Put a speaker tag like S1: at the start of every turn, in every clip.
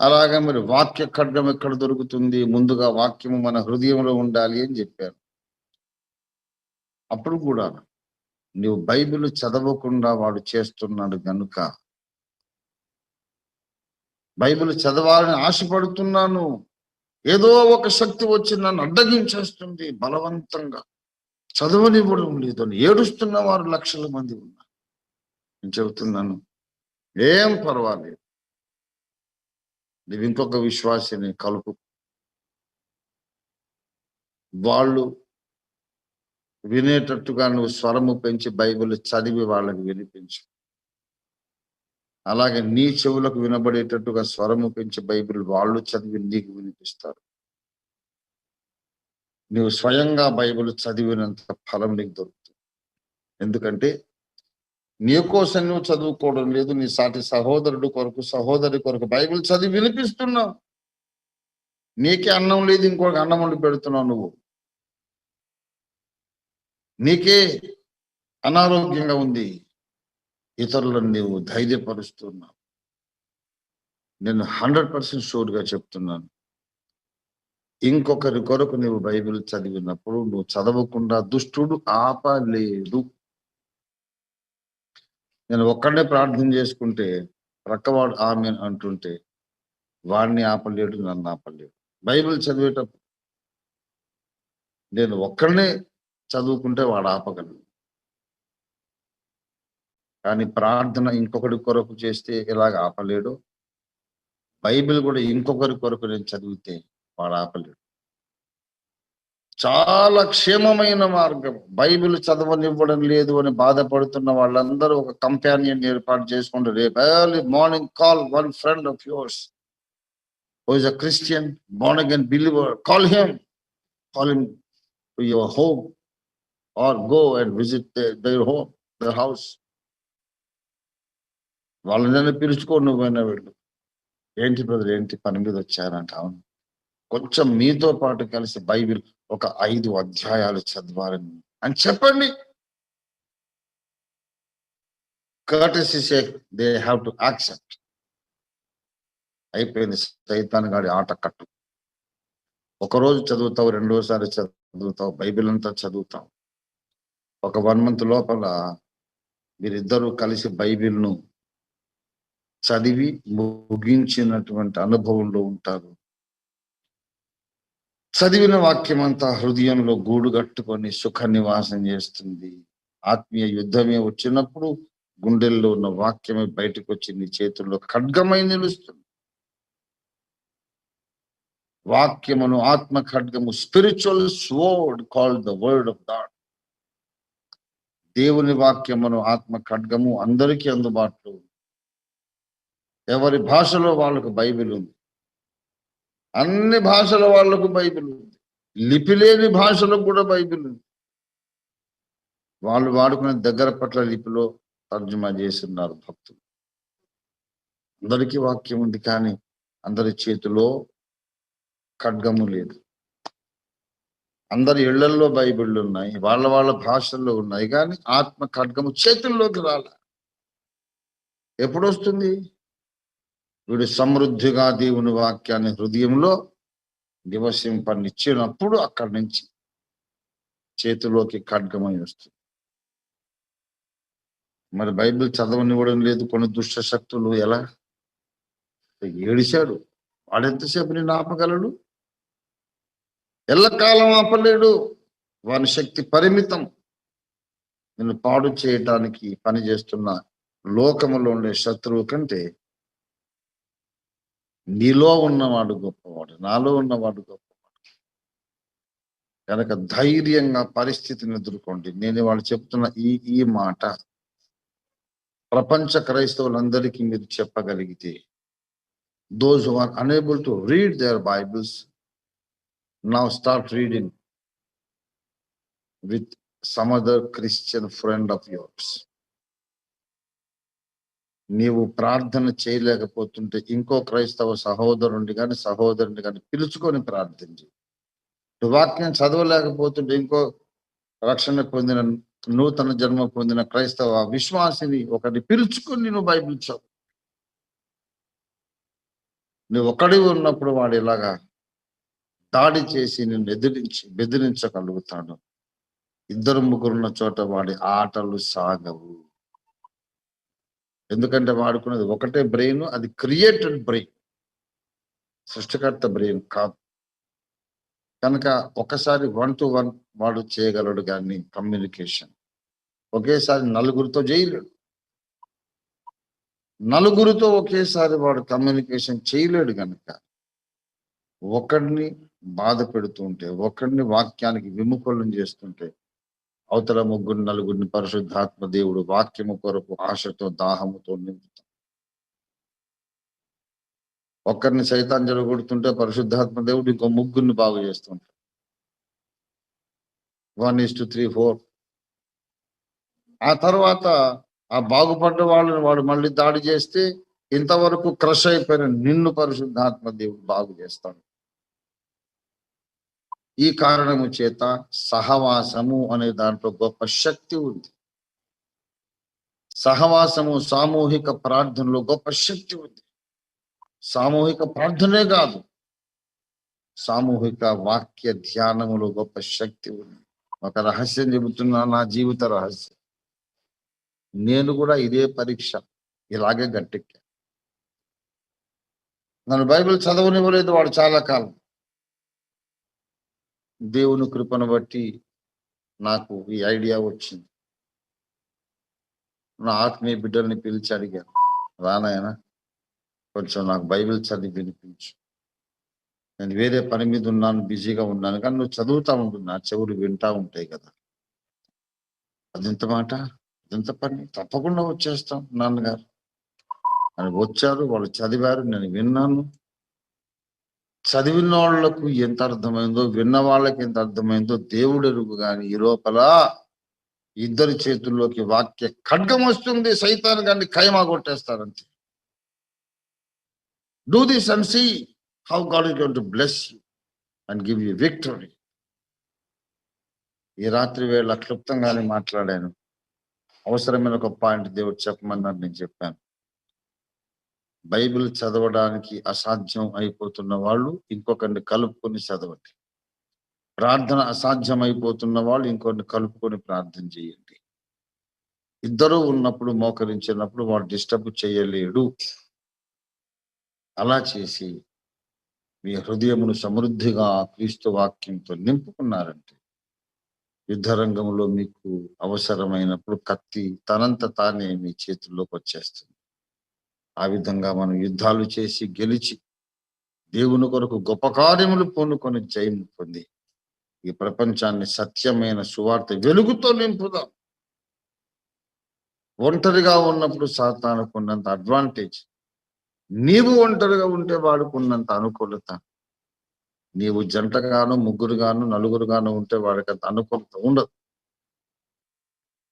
S1: అలాగే మరి వాక్య ఖడ్గం ఎక్కడ దొరుకుతుంది? ముందుగా వాక్యము మన హృదయంలో ఉండాలి అని చెప్పారు. అప్పుడు కూడా నువ్వు బైబిల్ చదవకుండా వాడు చేస్తున్నాడు గనుక బైబిల్ చదవాలని ఆశపడుతున్నాను. ఏదో ఒక శక్తి వచ్చి నన్ను అడ్డగించేస్తుంది బలవంతంగా. చదవనివ్వడం లేదు అని ఏడుస్తున్న వారు లక్షల మంది ఉన్నారు. నేను చెబుతున్నాను ఏం పర్వాలేదు. నువ్వు ఇంకొక విశ్వాసిని కలుపు వాళ్ళు వినేటట్టుగా నువ్వు స్వరము పెంచి బైబిల్ చదివి వాళ్ళకి వినిపించు. అలాగే నీ చెవులకు వినబడేటట్టుగా స్వరము పెంచి బైబిల్ వాళ్ళు చదివి నీకు వినిపిస్తారు. నువ్వు స్వయంగా బైబిల్ చదివినంత ఫలం నీకు దొరుకుతుంది. ఎందుకంటే నీ కోసం నువ్వు చదువుకోవడం లేదు నీ సాటి సహోదరుడు కొరకు సహోదరి కొరకు బైబిల్ చదివి వినిపిస్తున్నావు. నీకే అన్నం లేదు ఇంకొక అన్నం వండి పెడుతున్నావు నువ్వు. నీకే అనారోగ్యంగా ఉంది. ఇతరులను నీవు ధైర్యపరుస్తున్నావు. నేను హండ్రెడ్ పర్సెంట్ షూర్గా చెప్తున్నాను. ఇంకొకరి కొరకు నువ్వు బైబిల్ చదివినప్పుడు నువ్వు చదవకుండా దుష్టుడు ఆపలేడు నేను ఒక్కడే ప్రార్థన చేసుకుంటే ప్రక్కవాడు ఆమె అంటుంటే వాడిని ఆపలేడు నన్ను ఆపలేడు. బైబిల్ చదివేటప్పుడు నేను ఒక్కడనే చదువుకుంటే వాడు ఆపగలను. కానీ ప్రార్థన ఇంకొకటి కొరకు చేస్తే ఎలాగ ఆపలేడు? బైబిల్ కూడా ఇంకొకరి కొరకు నేను చదివితే వాడు ఆపలేడు. చాలా క్షేమమైన మార్గం. బైబిల్ చదవనివ్వడం లేదు అని బాధపడుతున్న వాళ్ళందరూ ఒక కంపానియన్ ఏర్పాటు చేసుకుంటారు రేపు early morning call one friend of yours. Who a Christian born again believer call him call him to your home or go and visit their, their home their house వాళ్ళని పిలుచుకో నువ్వైనా వెళ్ళు. ఏంటి బ్రదర్ ఏంటి పని మీద వచ్చారంట? అవును. కొంచెం మీతో పాటు కలిసి బైబిల్ ఒక ఐదు అధ్యాయాలు చదవాలని. అని చెప్పండి. Courtesy they have to accept అయిపోయింది. సైతాన్ గాడి ఆట కట్టు. ఒక రోజు చదువుతావు రెండోసారి చదువుతావు బైబిల్ అంతా చదువుతావు. ఒక వన్ మంత్ లోపల మీరిద్దరూ కలిసి బైబిల్ను చదివి ముగించినటువంటి అనుభవంలో ఉంటారు. చదివిన వాక్యం అంతా హృదయంలో గూడు కట్టుకొని సుఖ నివాసం చేస్తుంది. ఆత్మీయ యుద్ధమే వచ్చినప్పుడు గుండెల్లో ఉన్న వాక్యమే బయటకు వచ్చి నీ చేతుల్లో ఖడ్గమై నిలుస్తుంది. వాక్యమును ఆత్మ ఖడ్గము spiritual sword call the word of God దేవుని వాక్యమును ఆత్మ ఖడ్గము అందరికీ అందుబాటులో ఉంది. ఎవరి భాషలో వాళ్ళకు బైబిల్ ఉంది? అన్ని భాషల వాళ్ళకు బైబిల్ ఉంది. లిపి లేని భాషలకు కూడా బైబిల్ ఉంది. వాళ్ళు వాడుకునే దగ్గర పట్ల లిపిలో తర్జుమా చేస్తున్నారు భక్తులు. అందరికీ వాక్యం ఉంది కానీ అందరి చేతిలో ఖడ్గము లేదు. అందరి ఇళ్ళల్లో బైబిళ్ళు ఉన్నాయి. వాళ్ళ వాళ్ళ భాషల్లో ఉన్నాయి కానీ ఆత్మ ఖడ్గము చేతుల్లోకి రాల. ఎప్పుడు వస్తుంది? వీడు సమృద్ధిగా దేవుని వాక్యాన్ని హృదయంలో నివసింపనిచ్చినప్పుడు అక్కడి నుంచి చేతిలోకి ఖడ్గమై వస్తుంది. మరి బైబిల్ చదవనివ్వడం లేదు కొన్ని దుష్ట శక్తులు ఎలా? ఏడిశాడు. వాడెంతసేపు నేను ఆపగలడు? ఎల్లకాలం ఆపలేడు. వాని శక్తి పరిమితం. నిన్ను పాడు చేయటానికి పని చేస్తున్న లోకములో ఉండే శత్రువు కంటే నీలో ఉన్నవాడు గొప్పవాడు నాలో ఉన్నవాడు గొప్పవాడు. కనుక ధైర్యంగా పరిస్థితిని ఎదుర్కోండి. నేను వాళ్ళు చెప్తున్న ఈ ఈ మాట ప్రపంచ క్రైస్తవులందరికీ మీరు చెప్పగలిగితే those are unable to read their Bibles now start reading with some other Christian friend of yours నీవు ప్రార్థన చేయలేకపోతుంటే ఇంకో క్రైస్తవ సహోదరుని కానీ సహోదరుని కానీ పిలుచుకొని ప్రార్థించి. వాక్యం చదవలేకపోతుంటే ఇంకో రక్షణ పొందిన నూతన జన్మ పొందిన క్రైస్తవ విశ్వాసిని ఒకటి పిలుచుకొని నువ్వు బైబిల్ చదువు. నువ్వు ఒక్కడి ఉన్నప్పుడు వాడు ఇలాగా దాడి చేసి నిన్ను ఎదిరించి బెదిరించగలుగుతాడు. ఇద్దరు ముగ్గురున్న చోట వాడి ఆటలు సాగవు. ఎందుకంటే వాడుకున్నది ఒకటే బ్రెయిన్ అది క్రియేటెడ్ బ్రెయిన్. సృష్టికర్త బ్రెయిన్ కాదు. కనుక ఒకసారి వన్ టు వన్ వాడు చేయగలడు కానీ కమ్యూనికేషన్. ఒకేసారి నలుగురితో చేయలేడు. నలుగురితో ఒకేసారి వాడు కమ్యూనికేషన్ చేయలేడు కనుక ఒకడిని బాధ పెడుతుంటే ఒకడిని వాక్యానికి విముఖులను చేస్తుంటే అవతల ముగ్గురు నలుగురిని పరిశుద్ధాత్మ దేవుడు వాక్యము కొరకు ఆశతో దాహముతో నింపుతాం. ఒక్కరిని సైతాన్ జరగొడుతుంటే పరిశుద్ధాత్మ దేవుడు ఇంకో ముగ్గురిని బాగు చేస్తుంటాడు. One is two three four ఆ తర్వాత ఆ బాగుపడ్డ వాళ్ళని వాడు మళ్ళీ దాడి చేస్తే ఇంతవరకు క్రష్ అయిపోయిన నిన్ను పరిశుద్ధాత్మ దేవుడు బాగు చేస్తాడు. ఈ కారణము చేత సహవాసము అనే దాంట్లో గొప్ప శక్తి ఉంది. సహవాసము సామూహిక ప్రార్థనలో గొప్ప శక్తి ఉంది. సామూహిక ప్రార్థనే కాదు. సామూహిక వాక్య ధ్యానములో గొప్ప శక్తి ఉంది. ఒక రహస్యం చెబుతున్నా నా జీవిత రహస్యం. నేను కూడా ఇదే పరీక్ష ఇలాగే గట్టెక్కా నన్ను బైబిల్ చదవనివ్వలేదు వాడు చాలా కాలం. దేవుని కృపను బట్టి నాకు ఈ ఐడియా వచ్చింది. నా ఆత్మీయ బిడ్డల్ని పిలిచి అడిగాను. రానాయన కొంచెం నాకు బైబిల్ చదివి వినిపించు. నేను వేరే పని మీద ఉన్నాను బిజీగా ఉన్నాను కానీ నువ్వు చదువుతా ఉంటున్నా చెవులు వింటా ఉంటాయి కదా. అదింత మాట? అదింత పని? తప్పకుండా వచ్చేస్తాం నాన్నగారు. అని వచ్చారు వాళ్ళు చదివారు నేను విన్నాను. చదివిన వాళ్ళకు ఎంత అర్థమైందో విన్న వాళ్ళకి ఎంత అర్థమైందో దేవుడు ఎరుగు కానీ ఈ లోపల ఇద్దరి చేతుల్లోకి వాక్య ఖడ్గం వస్తుంది. సైతాన్ కానీ ఖైమా కొట్టేస్తారంతే. Do this and see how God is gonna bless you and give you victory ఈ రాత్రి వేళ క్లుప్తంగానే మాట్లాడాను. అవసరమైన ఒక పాయింట్ దేవుడు చెప్పమన్నారు నేను చెప్పాను. బైబిల్ చదవడానికి అసాధ్యం అయిపోతున్న వాళ్ళు ఇంకొకరిని కలుపుకొని చదవండి. ప్రార్థన అసాధ్యం అయిపోతున్న వాళ్ళు ఇంకొకరిని కలుపుకొని ప్రార్థన చేయండి. ఇద్దరు ఉన్నప్పుడు మోకరించినప్పుడు వాడు డిస్టర్బ్ చేయలేడు. అలా చేసి మీ హృదయమును సమృద్ధిగా క్రీస్తు వాక్యంతో నింపుకున్నారంటే యుద్ధ రంగంలో మీకు అవసరమైనప్పుడు కత్తి తనంత తానే మీ చేతుల్లోకి వచ్చేస్తుంది. ఆ విధంగా మనం యుద్ధాలు చేసి గెలిచి దేవుని కొరకు గొప్ప కార్యములు పొందుకొని జయం పొంది ఈ ప్రపంచాన్ని సత్యమైన సువార్త వెలుగుతో నింపుదాం. ఒంటరిగా ఉన్నప్పుడు సాతానుకున్నంత అడ్వాంటేజ్ నీవు ఒంటరిగా ఉంటే వాడుకున్నంత అనుకూలత. నీవు జంటగాను ముగ్గురుగాను నలుగురుగాను ఉంటే వాడికి అంత అనుకూలత ఉండదు.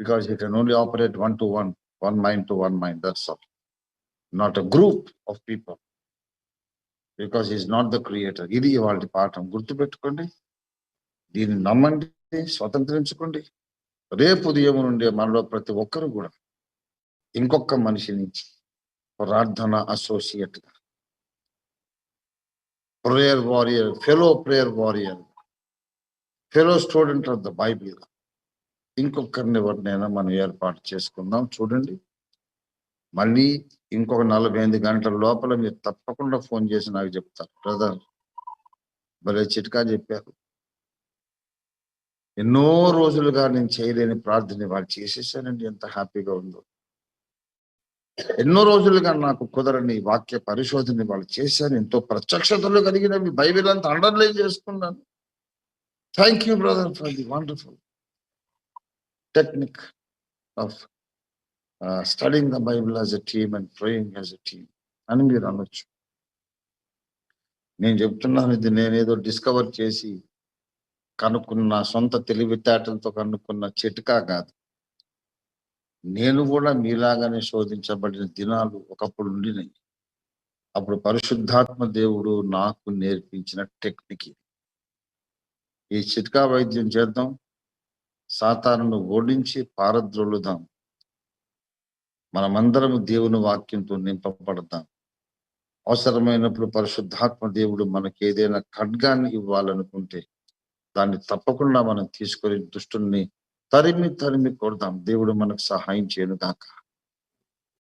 S1: Because you can only operate one to one one mind to one mind that's all not a group of people because is not the creator ఇది వాళ్ళ పాఠం. గుర్తుపెట్టుకోండి. దీన్ని నమ్మండి స్వతంత్రించుకోండి. రేపు ఉదయం నుండి మనలో ప్రతి ఒక్కరు కూడా ఇంకొక మనిషిని ప్రార్థన అసోసియేట్గా prayer warrior fellow prayer warrior fellow student of the Bible ఇంకొకరిని ఎవరినైనా మనం ఏర్పాటు చేసుకుందాం. చూడండి. మళ్ళీ ఇంకొక నలభై ఎనిమిది గంటల లోపల మీరు తప్పకుండా ఫోన్ చేసి నాకు చెప్తారు. బ్రదర్ భలే చిట్కా చెప్పారు. ఎన్నో రోజులుగా నేను చేయలేని ప్రార్థన వాళ్ళు చేసేసానండి ఎంత హ్యాపీగా ఉందో. ఎన్నో రోజులుగా నాకు కుదరని వాక్య పరిశోధన వాళ్ళు చేశాను ఎంతో ప్రత్యక్షతలు కలిగినవి. బైబిల్ అంతా అండర్లైన్ చేసుకున్నాను. Thank you brother for the wonderful technique of studying the Bible as a team and praying as a team అని మీరు అనొచ్చు. నేను చెప్తున్నాను ఇది నేనేదో డిస్కవర్ చేసి కనుక్కున్న సొంత తెలివితేటలతో కనుక్కున్న చిట్కా కాదు. నేను కూడా మీలాగానే శోధించబడిన దినాలు ఒకప్పుడు ఉండినాయి. అప్పుడు పరిశుద్ధాత్మ దేవుడు నాకు నేర్పించిన టెక్నిక్ ఇది. ఈ చిట్కా వైద్యం చేద్దాం. సాతాను ఓడించి పారద్రోలుదాం. మనమందరం దేవుని వాక్యంతో నింపబడదాం అవసరమైనప్పుడు పరిశుద్ధాత్మ దేవుడు మనకి ఏదైనా ఖడ్గాన్ని ఇవ్వాలనుకుంటే దాన్ని తప్పకుండా మనం తీసుకొని దుష్టుని తరిమి తరిమి కొడదాం. దేవుడు మనకు సహాయం చేయను దాకా